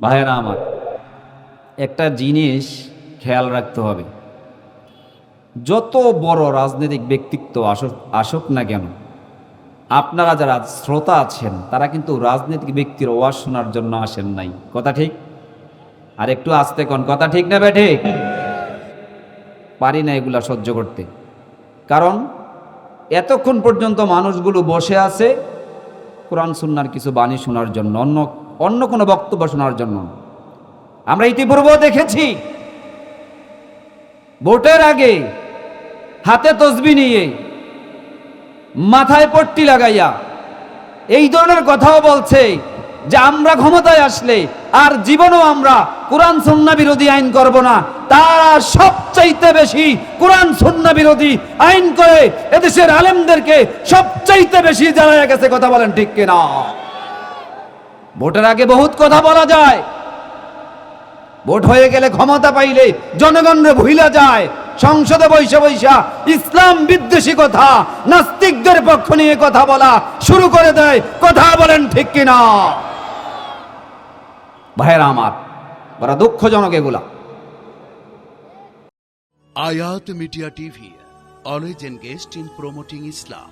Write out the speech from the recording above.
ভাইয়েরা আমার, একটা জিনিস খেয়াল রাখতে হবে। যত বড় রাজনৈতিক ব্যক্তিত্ব আসুক আসুক না কেন, আপনারা যারা শ্রোতা আছেন, তারা কিন্তু রাজনৈতিক ব্যক্তির ওয়াজ শোনার জন্য আসেন নাই। কথা ঠিক? আর একটু আসতে কোন, কথা ঠিক না বেঠে পারি না এগুলা সহ্য করতে। কারণ এতক্ষণ পর্যন্ত মানুষগুলো বসে আছে, কোরআন, সুন্নার কিছু বাণী শোনার জন্য। অন্য অন্য কোনো বক্তব্য শোনার জন্য। আমরা ইতিপূর্বেও দেখেছি, ভোটের আগে হাতে তসবি নিয়ে মাথায় পট্টি লাগাইয়া এই ধরনের কথাও বলছে যে আমরা ক্ষমতায় আসলে আর জীবনও আমরা কোরআন সন্না বিরোধী আইন করব না। তারা সবচাইতে বেশি কোরআন সন্না বিরোধী আইন করে এদেশের আলেমদেরকে সবচাইতে বেশি জানাইয়া গেছে, কথা বলেন ঠিক কিনা? ভোটের আগে বহুত কথা বলা যায়। ভোট হয়ে গেলে ক্ষমতা পাইলে জনগণরে ভুইলা যায়। সংসদে বৈশা বৈশা ইসলাম বিদ্বেষী কথা নাস্তিকদের পক্ষ নিয়ে কথা বলা শুরু করে দেয়। কথা বলেন ঠিক কিনা? ভাইয়েরা আমার বড় দুঃখজনক এগুলা। Ayat Media TV, always engaged in promoting Islam.